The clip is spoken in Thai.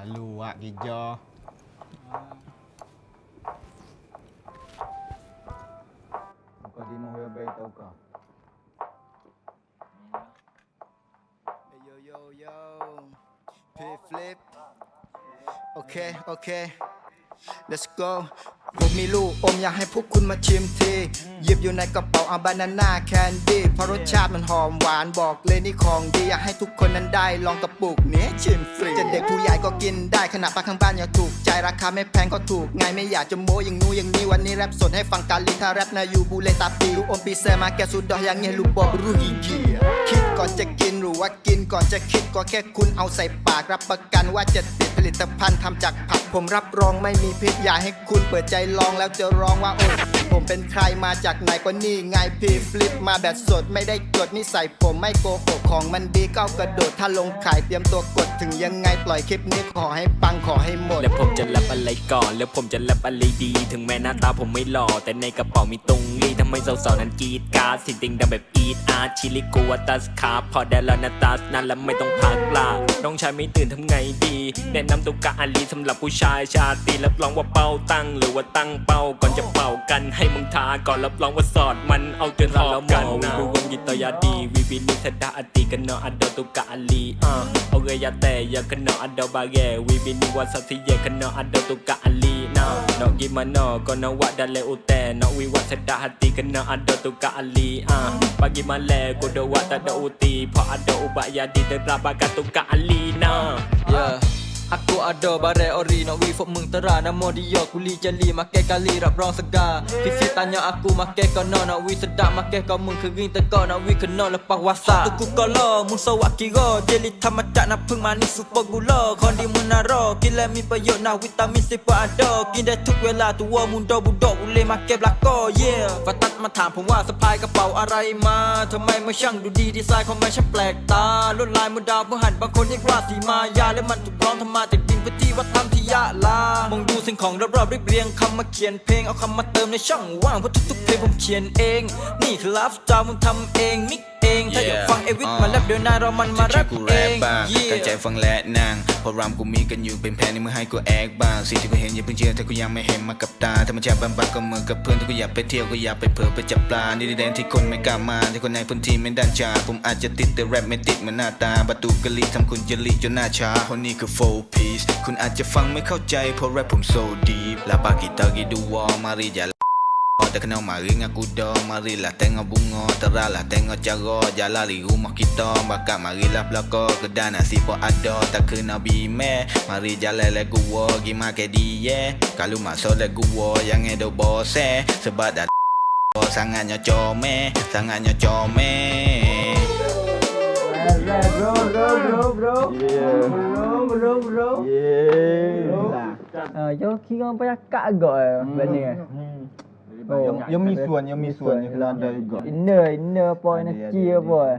Haluak hijau. Bukan di mau baik tahu kau. Yo yo yo. Pit flip. Okay, okay. Let's go. ผมมีลูกอมอยากให้พวกคุณมาชิมทีหยิบอยู่ในกระเป๋าเอาบานาน่าแคนดี้เพราะรสชาติมันหอมหวานบอกเลยนี่ของดี อยากให้ทุกคนนั้นได้ลองกระปุกนี้ชิมฟรีจะเด็กผู้ใหญ่ก็กินได้ขนาดป้าข้างบ้านยังถูก ใจราคาไม่แพงก็ถูก ไงไม่อยากจะโม้อย่างนู้อย่างนี้วันนี้แรปสดให้ฟังกาลีถ้าแรปนาอยู่บูเลตาปีลูกอมปีเซมาแกสุดดอกยังเงี้ยลูกบอบรูฮีเกียคิดก่อนจะกินหรือว่ากินก่อนจะคิดก็แค่คุณเอาใส่ปากรับประกันว่าจะติดผลิตภัณฑ์ทำจากผักผมรับรองไม่มีพิษอยากให้คุณเปิดใจลองแล้วจะร้องว่าโอ้ ผมเป็นใครมาจากไหนก็นี่ไงพีฟลิปมาแบบสดไม่ได้จดนิสัยผมไม่โกหกของมันดีก้าวกระโดดถ้าลงขายเตรียมตัวกดถึงยังไงปล่อยคลิปนี้ขอให้ปังขอให้หมด แล้วผมจะรับอะไรก่อน แล้วผมจะรับอะไรดี ถึงแม้หน้าตาผมไม่หล่อแต่ในกระเป๋ามีตุงลีทำไมสาวๆนั้นกรีดกราดสิ่งติงดังแบบอีดอาร์ชิลิกูวาตัสคาพอได้แล้วนะตัสนั่นแล้วไม่ต้องพักละน้องชายไม่ตื่นทำไงดี แนะนำตุกะอาลีสำหรับผู้ชายชาตรีรับรองว่าเป้าตั้งหรือว่าตั้งเป้าก่อนจะเป่ากันให้มึงทาก่อนรับรองว่าสอดมันเอาเตือนหอกกันนะวิวงยิตยาดีวิบินิสดาอติกันเนาะอดอตุกะอาลีอ่าเอาเกยาแต่ยากันเนาะอดอบาแกวิบินิวาสัตเยกันเนาะอดอตุกะอาลีนะเนาะกิมาเนาะก็เนาะวะดันเลอุแต่เนาะวิวัสดาหติกันเนาะอดอตุกะอาลีอ่าปากิมาแลกูโดวะตะโดอุตีพออดออุบะยาดีเตราบากาตุกะอาลีนะ Yeah Aku ada barat ori nak no mung tera Nama dia kuli jeli makai kali rap rong segar. Fifi tanya aku makai kena. Nak no wif sedap Makai kau mengkering teka nak no kena lepas wasa. Aku kala Mung wak kira. Jeli tamacak nak peng manis super gula Kondi munara kila mi payuk nak vitamin sipa ada. Kinda tuk wela tua muda budak boleh makai belakang Yeah. มาถามผมว่าสะพายกระเป๋าอะไรมาทำไมมาช่างดูดีดีไซน์ของมันช่างแปลกตาลวดลายมือดาวเมื่อหันบางคนเรียกว่าสีมายาและมันถูกร้องทำมาจากดินพื้นที่วัดธรรมที่ยะลามองดูสิ่งของรอบๆเรียบเรียงคำมาเขียนเพลงเอาคำมาเติมในช่องว่างเพราะทุกๆเพลงผมเขียนเอง นี่คือไลฟ์สไตล์ผมทำเองมิก ถ้าอยากฟังเอวิทมาแรปเดี๋ยวนายเรามันมาแรที่ปกูเอแรปงบ้าง Yeah ตั้งใจฟังและนางเพราะรำกูมีกันอยู่เป็นแผนในมือให้กูแอกบ้างสิ่งที่กูเห็นอย่าเพิ่งเชื่อถ้ากูยังไม่เห็นมากับตาธรรมชาติบางๆก็เหมือนกับเพื่อนที่กูอยากไปเที่ยวก็อยากไปเผลอไปจับปลานี่ดินแดนที่คนไม่กล้ามาที่คนในพื้นที่ไม่ดันจาผมอาจจะติดแต่แรปไม่ติดเหมือนหน้าตาประตูกะลีทำคุณจะลีจนหน้าชาคนนี้คือ four piece คุณอาจจะฟังไม่เข้าใจเพราะแรปผม so deep ลาปากิตากิดูวอมาริจา Tak kena mari dengan kuda Marilah tengok bunga Teralah tengok cara Jalan di rumah kita. Bakat marilah belakang Kedai nasi pun ada Tak kena bime. Mari jalan le gua Gima ke dia Kalau masuk le gua Yang ada bose. Sebab dah Sangatnya come Sangatnya come Bro, bro, bro, bro Bro, bro, bro Yeah. Ah, Yo, kira apa yang kak agak eh Benda eh. Ờ, cho khi con phải cắt gọi bên này. Yang, yang mi suan, yang mi suan, yang ada juga. Inner, inner point nak chia boy.